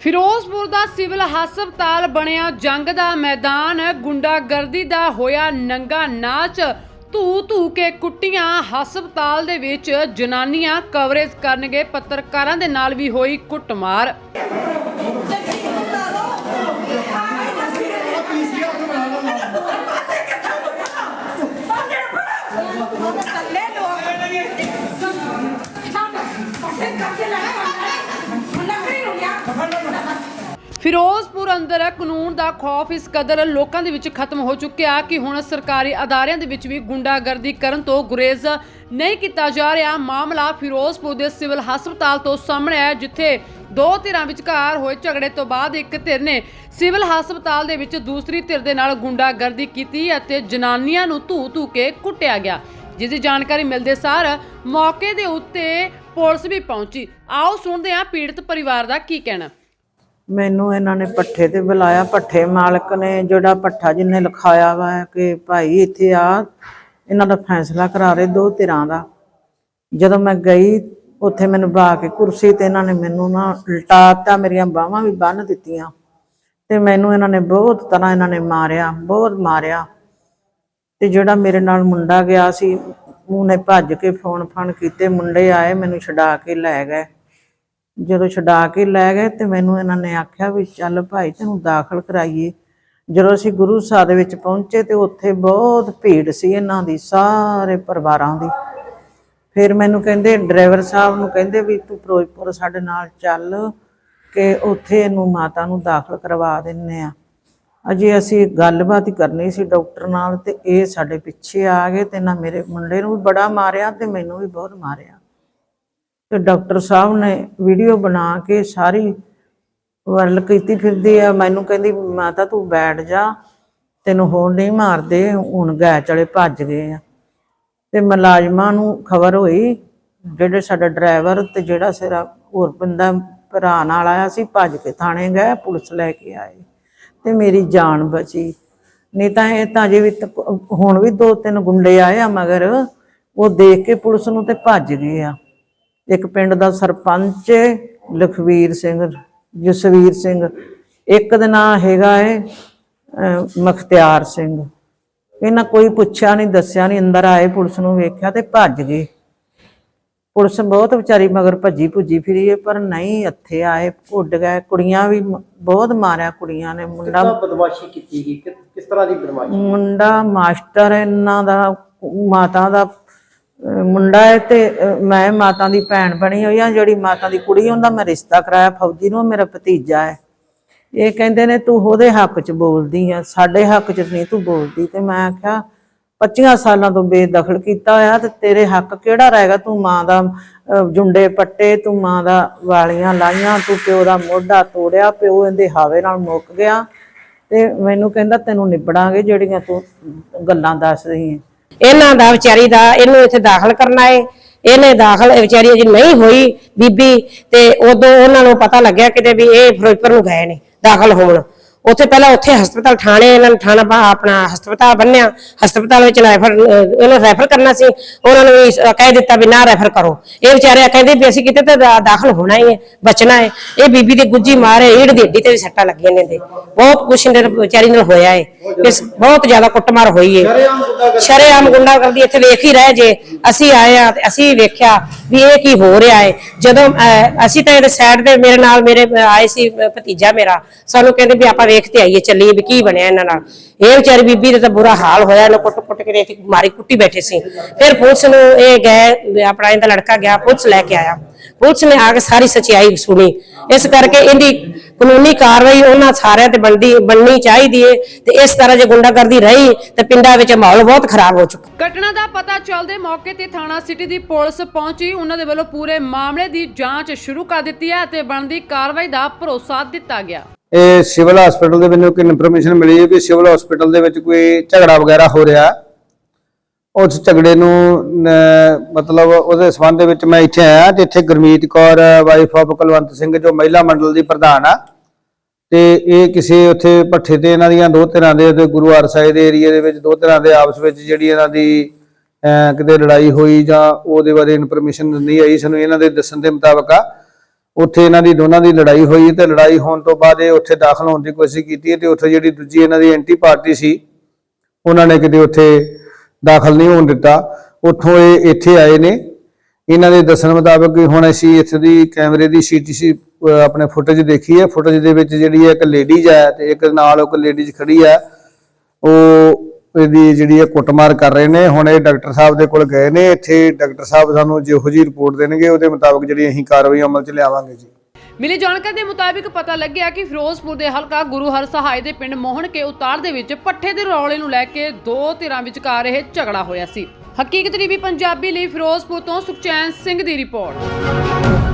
ਫਿਰੋਜ਼ਪੁਰ ਦਾ civil ਹਸਪਤਾਲ ਬਣਿਆ ਜੰਗ ਦਾ ਮੈਦਾਨ। ਗੁੰਡਾਗਰਦੀ ਦਾ ਹੋਇਆ ਨੰਗਾ ਨਾਚ। ਧੂ ਧੂ ਕੇ ਕੁੱਟੀਆਂ ਹਸਪਤਾਲ ਦੇ ਵਿੱਚ ਜਨਾਨੀਆਂ ਕਵਰੇਜ ਕਰਨਗੇ, ਪੱਤਰਕਾਰਾਂ ਦੇ ਨਾਲ ਵੀ ਹੋਈ ਕੁੱਟਮਾਰ ਲੈ ਲੋ ਲੱਕੜੀ ਨੂੰ ਗਿਆ ਫਿਰੋਜ਼ਪੁਰ ਅੰਦਰ ਕਾਨੂੰਨ ਦਾ ਖੌਫ ਇਸ ਕਦਰ ਲੋਕਾਂ ਦੇ ਵਿੱਚ ਖਤਮ ਹੋ ਚੁੱਕਿਆ ਕਿ ਹੁਣ ਸਰਕਾਰੀ ਅਦਾਰਿਆਂ ਦੇ ਵਿੱਚ ਵੀ ਗੁੰਡਾਗਰਦੀ ਕਰਨ ਤੋਂ ਗੁਰੇਜ਼ ਨਹੀਂ ਕੀਤਾ ਜਾ ਰਿਹਾ। ਮਾਮਲਾ ਫਿਰੋਜ਼ਪੁਰ ਦੇ ਸਿਵਲ ਹਸਪਤਾਲ ਤੋਂ ਸਾਹਮਣੇ ਆਇਆ, ਜਿੱਥੇ ਦੋ ਧਿਰਾਂ ਵਿਚਕਾਰ ਹੋਏ ਝਗੜੇ ਤੋਂ ਬਾਅਦ ਇੱਕ ਧਿਰ ਨੇ ਸਿਵਲ ਹਸਪਤਾਲ ਦੇ ਵਿੱਚ ਦੂਸਰੀ ਧਿਰ ਦੇ ਨਾਲ ਗੁੰਡਾਗਰਦੀ ਕੀਤੀ ਅਤੇ ਜਨਾਨੀਆਂ ਨੂੰ ਧੂ ਧੂ ਕੇ ਕੁੱਟਿਆ ਗਿਆ। ਜਿਸ ਦੀ ਜਾਣਕਾਰੀ ਮਿਲਦੇ ਸਾਰ ਮੌਕੇ ਦੇ ਉੱਤੇ ਪੁਲਿਸ ਵੀ ਪਹੁੰਚੀ। ਆਓ ਸੁਣਦੇ ਹਾਂ ਪੀੜਤ ਪਰਿਵਾਰ ਦਾ ਕੀ ਕਹਿਣਾ। ਮੈਨੂੰ ਇਹਨਾਂ ਨੇ ਪੱਠੇ ਤੇ ਬੁਲਾਇਆ। ਪੱਠੇ ਮਾਲਕ ਨੇ ਜਿਹੜਾ ਪੱਠਾ ਜਿੰਨੇ ਲਿਖਾਇਆ ਵਾ ਕਿ ਭਾਈ ਇੱਥੇ ਆ, ਇਹਨਾਂ ਦਾ ਫੈਸਲਾ ਕਰਾ ਰਹੇ ਦੋ ਧਿਰਾਂ ਦਾ। ਜਦੋਂ ਮੈਂ ਗਈ, ਉੱਥੇ ਮੈਨੂੰ ਬਾ ਕੇ ਕੁਰਸੀ ਤੇ ਇਹਨਾਂ ਨੇ ਮੈਨੂੰ ਨਾ ਉਲਟਾਤਾ, ਮੇਰੀਆਂ ਬਾਹਾਂ ਵੀ ਬੰਨ ਦਿੱਤੀਆਂ। ਤੇ ਮੈਨੂੰ ਇਹਨਾਂ ਨੇ ਬਹੁਤ ਤਰ੍ਹਾਂ ਇਹਨਾਂ ਨੇ ਮਾਰਿਆ, ਬਹੁਤ ਮਾਰਿਆ। ਤੇ ਜਿਹੜਾ ਮੇਰੇ ਨਾਲ ਮੁੰਡਾ ਗਿਆ ਸੀ, ਉਹਨੇ ਭੱਜ ਕੇ ਫੋਨ ਫਾਨ ਕੀਤੇ, ਮੁੰਡੇ ਆਏ, ਮੈਨੂੰ ਛਡਾ ਕੇ ਲੈ ਗਏ। ਜਦੋਂ ਛਡਾ ਕੇ ਲੈ ਗਏ ਤੇ ਮੈਨੂੰ ਇਹਨਾਂ ਨੇ ਆਖਿਆ ਵੀ ਚੱਲ ਭਾਈ ਤੈਨੂੰ ਦਾਖਲ ਕਰਾਈਏ। ਜਦੋਂ ਅਸੀਂ ਗੁਰੂ ਸਾਹਿਬ ਦੇ ਵਿੱਚ ਪਹੁੰਚੇ ਤੇ ਉੱਥੇ ਬਹੁਤ ਭੀੜ ਸੀ ਇਹਨਾਂ ਦੀ, ਸਾਰੇ ਪਰਿਵਾਰਾਂ ਦੀ। ਫਿਰ ਮੈਨੂੰ ਕਹਿੰਦੇ, ਡਰਾਈਵਰ ਸਾਹਿਬ ਨੂੰ ਕਹਿੰਦੇ ਵੀ ਤੂੰ ਫਿਰੋਜ਼ਪੁਰ ਸਾਡੇ ਨਾਲ ਚੱਲ ਕਿ ਉੱਥੇ ਇਹਨੂੰ ਮਾਤਾ ਨੂੰ ਦਾਖਲ ਕਰਵਾ ਦਿੰਨੇ ਆ। ਅਜੇ ਅਸੀਂ ਗੱਲਬਾਤ ਕਰਨੀ ਸੀ ਡਾਕਟਰ ਨਾਲ ਤੇ ਇਹ ਸਾਡੇ ਪਿੱਛੇ ਆ ਗਏ ਤੇ ਨਾ ਮੇਰੇ ਮੁੰਡੇ ਨੂੰ ਵੀ ਬੜਾ ਮਾਰਿਆ ਤੇ ਮੈਨੂੰ ਵੀ ਬਹੁਤ ਮਾਰਿਆ। ਤੇ ਡਾਕਟਰ ਸਾਹਿਬ ਨੇ ਵੀਡੀਓ ਬਣਾ ਕੇ ਸਾਰੀ ਵਾਇਰਲ ਕੀਤੀ ਫਿਰਦੀ ਆ। ਮੈਨੂੰ ਕਹਿੰਦੀ ਮਾਤਾ ਤੂੰ ਬੈਠ ਜਾ, ਤੈਨੂੰ ਹੋਰ ਨਹੀਂ ਮਾਰਦੇ, ਹੁਣ ਗਏ ਚਲੇ ਭੱਜ ਗਏ ਆ। ਤੇ ਮੁਲਾਜ਼ਮਾਂ ਨੂੰ ਖਬਰ ਹੋਈ, ਜਿਹੜੇ ਸਾਡਾ ਡਰਾਈਵਰ ਤੇ ਜਿਹੜਾ ਸਿਰਾ ਹੋਰ ਬੰਦਾ ਭਰਾ ਨਾਲ ਆਇਆ ਸੀ, ਭੱਜ ਕੇ ਥਾਣੇ ਗਏ, ਪੁਲਿਸ ਲੈ ਕੇ ਆਏ ਤੇ ਮੇਰੀ ਜਾਨ ਬਚੀ। ਨਹੀਂ ਤਾਂ ਇਹ ਤਾਂ ਜੇ ਵੀ ਹੁਣ ਵੀ ਦੋ ਤਿੰਨ ਗੁੰਡੇ ਆਏ ਆ ਮਗਰ, ਉਹ ਦੇਖ ਕੇ ਪੁਲਿਸ ਨੂੰ ਤੇ ਭੱਜ ਗਏ ਆ। ਇੱਕ ਪਿੰਡ ਦਾ ਸਰਪੰਚ ਲਖਵੀਰ ਸਿੰਘ ਜਸਵੀਰ ਸਿੰਘ। ਇੱਕ ਦਾ ਨਾਂ ਹੈਗਾ ਅਹ, ਮਖਤਿਆਰ ਸਿੰਘ। ਇਹਨਾਂ ਕੋਈ ਪੁੱਛਿਆ ਨਹੀਂ ਦੱਸਿਆ ਨਹੀਂ ਅੰਦਰ ਆਏ ਪੁਲਿਸ ਨੂੰ ਵੇਖਿਆ ਤੇ ਭੱਜ ਗਏ। ਪੁਲਿਸ ਬਹੁਤ ਵਿਚਾਰੀ ਮਗਰ ਭੱਜੀ ਭੁੱਜੀ ਫਿਰੀ ਏ ਪਰ ਨਹੀਂ ਇੱਥੇ ਆਏ ਉੱਡ ਗਏ। ਕੁੜੀਆਂ ਵੀ ਬਹੁਤ ਮਾਰਿਆ ਕੁੜੀਆਂ ਨੇ ਮੁੰਡਾ ਬਦਮਾਸ਼ੀ ਕੀਤੀ ਗਈ? ਕਿਸ ਤਰ੍ਹਾਂ ਦੀ ਬਦਮਾਸ਼ੀ? ਮੁੰਡਾ ਮਾਸਟਰ ਹੈ ਇਹਨਾਂ ਦਾ ਮਾਤਾ ਦਾ ਮੁੰਡਾ ਹੈ ਤੇ ਮੈਂ ਮਾਤਾ ਦੀ ਭੈਣ ਬਣੀ ਹੋਈ ਆ ਜਿਹੜੀ ਮਾਤਾ ਦੀ ਕੁੜੀ ਉਹਦਾ ਮੈਂ ਰਿਸ਼ਤਾ ਕਰਾਇਆ, ਫੌਜੀ ਨੂੰ, ਮੇਰਾ ਭਤੀਜਾ ਹੈ। ਇਹ ਕਹਿੰਦੇ ਨੇ, ਤੂੰ ਉਹਦੇ ਹੱਕ 'ਚ ਬੋਲਦੀ ਆ, ਸਾਡੇ ਹੱਕ 'ਚ ਨਹੀਂ ਤੂੰ ਬੋਲਦੀ। ਤੇ ਮੈਂ ਆਖਿਆ 25 ਸਾਲਾਂ ਤੋਂ ਬੇਦਖਲ ਕੀਤਾ ਹੋਇਆ, ਤੇ ਤੇਰੇ ਹੱਕ ਕਿਹੜਾ ਰਹੇਗਾ? ਤੂੰ ਮਾਂ ਦਾ ਜੁੰਡੇ ਪੱਟੇ, ਤੂੰ ਮਾਂ ਦਾ ਵਾਲੀਆਂ ਲਾਈਆਂ, ਤੂੰ ਪਿਓ ਦਾ ਮੋਢਾ ਤੋੜਿਆ, ਪਿਓ ਇਹਦੇ ਹਾਵੇ ਨਾਲ ਮੁੱਕ ਗਿਆ। ਤੇ ਮੈਨੂੰ ਕਹਿੰਦਾ, ਤੈਨੂੰ ਨਿਬੜਾਂਗੇ, ਜਿਹੜੀਆਂ ਤੂੰ ਗੱਲਾਂ ਦੱਸ ਰਹੀ ਹੈ ਇਹਨਾਂ ਦਾ ਵਿਚਾਰੀ ਦਾ, ਇਹਨੂੰ ਇੱਥੇ ਦਾਖਲ ਕਰਨਾ ਏ। ਇਹਨੇ ਦਾਖਲ ਵਿਚਾਰੀ ਅਜੇ ਨਹੀਂ ਹੋਈ ਬੀਬੀ ਤੇ ਉਦੋਂ ਉਹਨਾਂ ਨੂੰ ਪਤਾ ਲੱਗਿਆ ਕਿਤੇ ਵੀ ਇਹ ਫਿਰੋਜ਼ਪੁਰ ਨੂੰ ਗਏ ਨੇ, ਦਾਖਲ ਹੋਣ। ਉੱਥੇ ਪਹਿਲਾਂ ਉੱਥੇ ਹਸਪਤਾਲ ਥਾਣੇ ਇਹਨਾਂ ਨੇ ਥਾਣਾ ਆਪਣਾ ਹਸਪਤਾਲ ਬੰਨਿਆ। ਹਸਪਤਾਲ ਵਿੱਚ ਰੈਫਰ ਇਹਨਾਂ ਰੈਫਰ ਕਰਨਾ ਸੀ। ਉਹਨਾਂ ਨੂੰ ਵੀ ਕਹਿ ਦਿੱਤਾ ਵੀ ਨਾ ਰੈਫਰ ਕਰੋ। ਇਹ ਵਿਚਾਰੇ ਕਹਿੰਦੇ ਵੀ ਅਸੀਂ ਕਿਤੇ ਤਾਂ ਦਾਖਲ ਹੋਣਾ ਹੀ ਹੈ ਬਚਣਾ ਹੈ ਇਹ ਬੀਬੀ ਦੀ ਗੁੱਜੀ ਮਾਰੇ ਈੜ ਦੀ ਹੱਡੀ ਤੇ ਵੀ ਸੱਟਾਂ ਲੱਗੀਆਂ ਨੇ ਦੇ ਬਹੁਤ ਕੁਛ ਇਹਦੇ ਵਿਚਾਰੀ ਨਾਲ ਹੋਇਆ ਹੈ ਇਸ ਬਹੁਤ ਜ਼ਿਆਦਾ ਕੁੱਟਮਾਰ ਹੋਈ ਹੈ ਸ਼ਰੇਆਮ ਗੁੰਡਾਗਰਦੀ ਇੱਥੇ ਵੇਖ ਹੀ ਰਹੇ ਜੇ। ਅਸੀਂ ਆਏ ਆ ਤੇ ਅਸੀਂ ਵੇਖਿਆ ਵੀ ਇਹ ਕੀ ਹੋ ਰਿਹਾ ਹੈ ਜਦੋਂ ਅਸੀਂ ਤਾਂ ਇਹਦੇ ਸਾਈਡ ਤੇ ਮੇਰੇ ਨਾਲ ਮੇਰੇ ਆਏ ਸੀ ਭਤੀਜਾ ਮੇਰਾ। ਸਾਨੂੰ ਕਹਿੰਦੇ ਵੀ ਆਪਾਂ ਵੇਖ ਤੇ ਆਈਏ ਚੱਲੀਏ ਵੀ ਕੀ ਬਣਿਆ ਇਹਨਾਂ ਨਾਲ। ਇਹ ਵਿਚਾਰੀ ਬੀਬੀ ਦਾ ਤਾਂ ਬੁਰਾ ਹਾਲ ਹੋਇਆ ਇਹਨੂੰ ਕੁੱਟ ਕੁੱਟ ਕੇ ਇੱਥੇ ਮਾਰੀ ਕੁੱਟੀ ਬੈਠੇ ਸੀ। ਫਿਰ ਪੁਲਿਸ ਨੂੰ ਇਹ ਗਏ ਆਪਣਾ ਇਹਦਾ ਲੜਕਾ ਗਿਆ ਪੁਲਿਸ ਲੈ ਕੇ ਆਇਆ। ਪੁਲਿਸ ਨੇ ਆ ਕੇ ਸਾਰੀ ਸਚਾਈ ਸੁਣੀ। ਇਸ ਕਰਕੇ ਇਹਦੀ ਕਾਨੂੰਨੀ ਕਾਰਵਾਈ ਉਹਨਾਂ ਸਾਰਿਆਂ ਤੇ ਬਣਦੀ ਬਣਨੀ ਚਾਹੀਦੀ ਏ ਤੇ ਇਸ ਤਰ੍ਹਾਂ ਜੇ ਗੁੰਡਾਗਰਦੀ ਰਹੀ ਤੇ ਪਿੰਡਾਂ ਵਿੱਚ ਮਾਹੌਲ ਬਹੁਤ ਖਰਾਬ ਹੋ ਚੁੱਕਾ। ਘਟਨਾ ਦਾ ਪਤਾ ਚੱਲਦੇ ਮੌਕੇ ਤੇ ਥਾਣਾ ਸਿਟੀ ਦੀ ਪੁਲਿਸ ਪਹੁੰਚੀ। ਉਹਨਾਂ ਦੇ ਵੱਲੋਂ ਪੂਰੇ ਮਾਮਲੇ ਦੀ ਜਾਂਚ ਸ਼ੁਰੂ ਕਰ ਦਿੱਤੀ ਹੈ ਅਤੇ ਬਣਦੀ ਕਾਰਵਾਈ ਦਾ ਭਰੋਸਾ ਦਿੱਤਾ ਗਿਆ। ਇਹ ਸਿਵਲ ਹਸਪੀਟਲ ਦੇ ਮੈਨੂੰ ਇੱਕ ਇਨਫੋਰਮੇਸ਼ਨ ਮਿਲੀ ਹੈ ਵੀ ਸਿਵਲ ਹਸਪੀਟਲ ਦੇ ਵਿੱਚ ਕੋਈ ਝਗੜਾ ਵਗੈਰਾ ਹੋ ਰਿਹਾ। ਉਸ ਝਗੜੇ ਨੂੰ ਮਤਲਬ ਉਹਦੇ ਸੰਬੰਧ ਦੇ ਵਿੱਚ ਮੈਂ ਇੱਥੇ ਆਇਆ ਤੇ ਇੱਥੇ ਗੁਰਮੀਤ ਕੌਰ ਵਾਈਫ ਆਫ ਕੁਲਵੰਤ ਸਿੰਘ, ਜੋ ਮਹਿਲਾ ਮੰਡਲ ਦੀ ਪ੍ਰਧਾਨ ਆ। ਤੇ ਇਹ ਕਿਸੇ ਉੱਥੇ ਪੱਠੇ ਤੇ ਇਹਨਾਂ ਦੀਆਂ ਦੋ ਤਰ੍ਹਾਂ ਦੇ ਤੇ ਗੁਰੂ ਹਰਸਾਏ ਦੇ ਏਰੀਆ ਦੇ ਵਿੱਚ ਦੋ ਤਰ੍ਹਾਂ ਦੇ ਆਪਸ ਵਿੱਚ ਜਿਹੜੀ ਇਹਨਾਂ ਦੀ ਕਿਤੇ ਲੜਾਈ ਹੋਈ ਜਾਂ ਉਹਦੇ ਬਾਰੇ ਇਨਫੋਰਮੇਸ਼ਨ ਨਹੀਂ ਆਈ ਸਾਨੂੰ, ਇਹਨਾਂ ਦੇ ਦੱਸਣ ਦੇ ਮੁਤਾਬਕ ਆ। ਉੱਥੇ ਇਹਨਾਂ ਦੀ ਦੋਨਾਂ ਦੀ ਲੜਾਈ ਹੋਈ ਤੇ ਲੜਾਈ ਹੋਣ ਤੋਂ ਬਾਅਦ ਇਹ ਉੱਥੇ ਦਾਖਲ ਹੋਣ ਦੀ ਕੋਸ਼ਿਸ਼ ਕੀਤੀ ਤੇ ਉੱਥੇ ਜਿਹੜੀ ਦੂਜੀ ਇਹਨਾਂ ਦੀ ਐਂਟੀ ਪਾਰਟੀ ਸੀ, ਉਹਨਾਂ ਨੇ ਕਿਤੇ ਉੱਥੇ ਦਾਖਲ ਨਹੀਂ ਹੋਣ ਦਿੱਤਾ। ਉੱਥੋਂ ਇਹ ਇੱਥੇ ਆਏ ਨੇ। ਇਹਨਾਂ ਦੇ ਦੱਸਣ ਮੁਤਾਬਕ ਹੁਣ ਅਸੀਂ ਇੱਥੇ ਦੀ ਕੈਮਰੇ ਦੀ ਸੀਟੀਸੀ ਆਪਣੇ ਫੁਟੇਜ ਦੇਖੀ ਹੈ। ਫੁਟੇਜ ਦੇ ਵਿੱਚ ਜਿਹੜੀ ਹੈ ਇੱਕ ਲੇਡੀਜ਼ ਹੈ ਤੇ ਇੱਕ ਨਾਲ ਇੱਕ ਲੇਡੀਜ਼ ਖੜੀ ਹੈ। ਉਹ ਇਹਦੀ ਜਿਹੜੀ ਹੈ ਕੁੱਟਮਾਰ ਕਰ ਰਹੇ ਨੇ। ਹੁਣ ਇਹ ਡਾਕਟਰ ਸਾਹਿਬ ਦੇ ਕੋਲ ਗਏ ਨੇ। ਇੱਥੇ ਡਾਕਟਰ ਸਾਹਿਬ ਸਾਨੂੰ ਜਿਹੋ ਜਿਹੀ ਰਿਪੋਰਟ ਦੇਣਗੇ, ਉਹਦੇ ਮੁਤਾਬਕ ਜਿਹੜੀ ਅਸੀਂ ਕਾਰਵਾਈ ਅਮਲ 'ਚ ਲਿਆਵਾਂਗੇ ਜੀ। ਮਿਲੀ ਜਾਣਕਾਰੀ ਦੇ ਮੁਤਾਬਿਕ ਪਤਾ ਲੱਗਿਆ ਕਿ ਫਿਰੋਜ਼ਪੁਰ ਦੇ ਹਲਕਾ ਗੁਰੂ ਹਰ ਸਹਾਇ ਦੇ ਪਿੰਡ ਮੋਹਣ ਕੇ ਉਤਾਰ ਦੇ ਵਿੱਚ ਪੱਠੇ ਦੇ ਰੌਲੇ ਨੂੰ ਲੈ ਕੇ ਦੋ ਧਿਰਾਂ ਵਿਚਕਾਰ ਇਹ ਝਗੜਾ ਹੋਇਆ ਸੀ। ਹਕੀਕਤ ਟੀਵੀ ਪੰਜਾਬੀ ਲਈ ਫਿਰੋਜ਼ਪੁਰ ਤੋਂ ਸੁਖਚੈਨ ਸਿੰਘ ਦੀ ਰਿਪੋਰਟ।